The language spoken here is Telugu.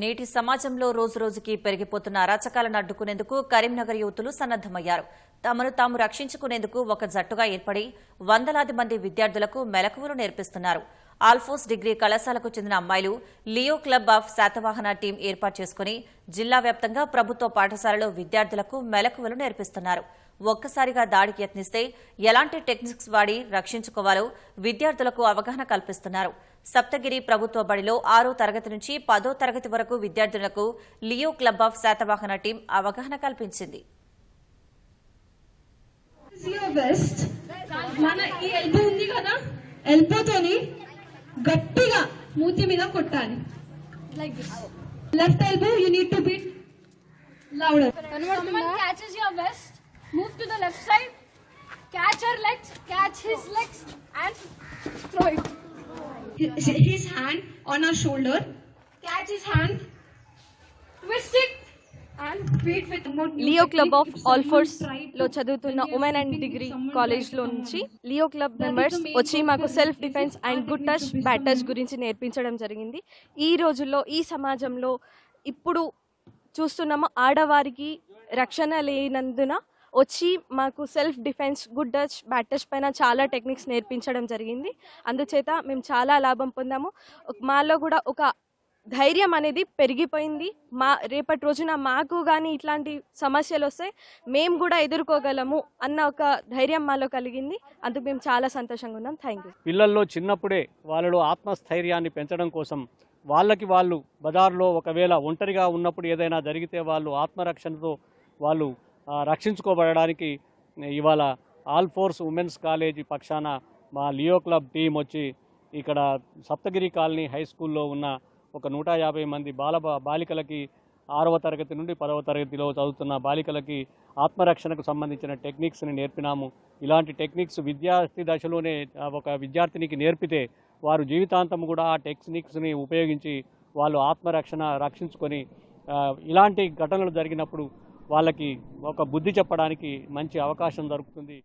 నేటి సమాజంలో రోజురోజుకి పెరిగిపోతున్న అరాచకాలను అడ్డుకునేందుకు కరీంనగర్ యువతులు సన్నద్దమయ్యారు తమను తాము రక్షించుకునేందుకు ఒక జట్టుగా ఏర్పడి వందలాది మంది విద్యార్థులకు మెలకువలు నేర్పిస్తున్నారు. ఆల్ఫోస్ డిగ్రీ కళాశాలకు చెందిన అమ్మాయిలు Leo club of Satavahana team ఏర్పాటు చేసుకుని జిల్లా వ్యాప్తంగా ప్రభుత్వ పాఠశాలలో విద్యార్థులకు మెలకువలు నేర్పిస్తున్నారు. ఒక్కసారిగా దాడికి యత్నిస్తే ఎలాంటి టెక్నిక్స్ వాడి రక్షించుకోవాలో విద్యార్థులకు అవగాహన కల్పిస్తున్నారు. సప్తగిరి ప్రభుత్వ బడిలో ఆరో తరగతి నుంచి పదో తరగతి వరకు విద్యార్థులకు Leo club of Satavahana team అవగాహన కల్పించింది. యువర్ వెస్ట్ మన ఈ ఎల్బో ఉంది కదా? ఎల్బోతోని గట్టిగా మూతి మీద కొట్టాలి. Like this left elbow you need to beat louder Someone catches your vest, move to the left side, catch her legs, catch his legs, and throw it. His hand on our shoulder catch his hand Twist it and beat with Leo club of ఆల్ఫోర్స్లో చదువుతున్న ఉమెన్ అండ్ డిగ్రీ కాలేజ్లో నుంచి లియో క్లబ్ మెంబర్స్ వచ్చి మాకు self defence and good touch bad touch గురించి నేర్పించడం జరిగింది. ఈ రోజుల్లో ఈ సమాజంలో ఇప్పుడు చూస్తున్నాము ఆడవారికి రక్షణ లేనందున వచ్చి మాకు self defence good touch bad touch పైన చాలా టెక్నిక్స్ నేర్పించడం జరిగింది. అందుచేత మేము చాలా లాభం పొందాము. మాలో కూడా ఒక ధైర్యం అనేది పెరిగిపోయింది. మా రేపటి రోజున మాకు కానీ ఇట్లాంటి సమస్యలు వస్తే మేము కూడా ఎదుర్కోగలము అన్న ఒక ధైర్యం మాలో కలిగింది. అందుకు మేము చాలా సంతోషంగా ఉన్నాం. థ్యాంక్ యూ పిల్లల్లో చిన్నప్పుడే వాళ్ళలో ఆత్మస్థైర్యాన్ని పెంచడం కోసం వాళ్ళకి వాళ్ళు బజార్లో ఒకవేళ ఒంటరిగా ఉన్నప్పుడు ఏదైనా జరిగితే వాళ్ళు ఆత్మరక్షణతో వాళ్ళు రక్షించుకోబడడానికి ఇవాళ ఆల్ ఫోర్స్ ఉమెన్స్ కాలేజీ పక్షాన మా లియో క్లబ్ టీం వచ్చి ఇక్కడ సప్తగిరి కాలనీ హై స్కూల్లో ఉన్న ఒక నూట యాభై మంది బాల బాలికలకి ఆరవ తరగతి నుండి పదవ తరగతిలో చదువుతున్న బాలికలకి ఆత్మరక్షణకు సంబంధించిన టెక్నిక్స్ని నేర్పినాము. ఇలాంటి టెక్నిక్స్ విద్యార్థి దశలోనే ఒక విద్యార్థినికి నేర్పితే వారు జీవితాంతం కూడా ఆ టెక్నిక్స్ని ఉపయోగించి వాళ్ళు ఆత్మరక్షణ రక్షించుకొని ఇలాంటి ఘటనలు జరిగినప్పుడు వాళ్ళకి ఒక బుద్ధి చెప్పడానికి మంచి అవకాశం దొరుకుతుంది.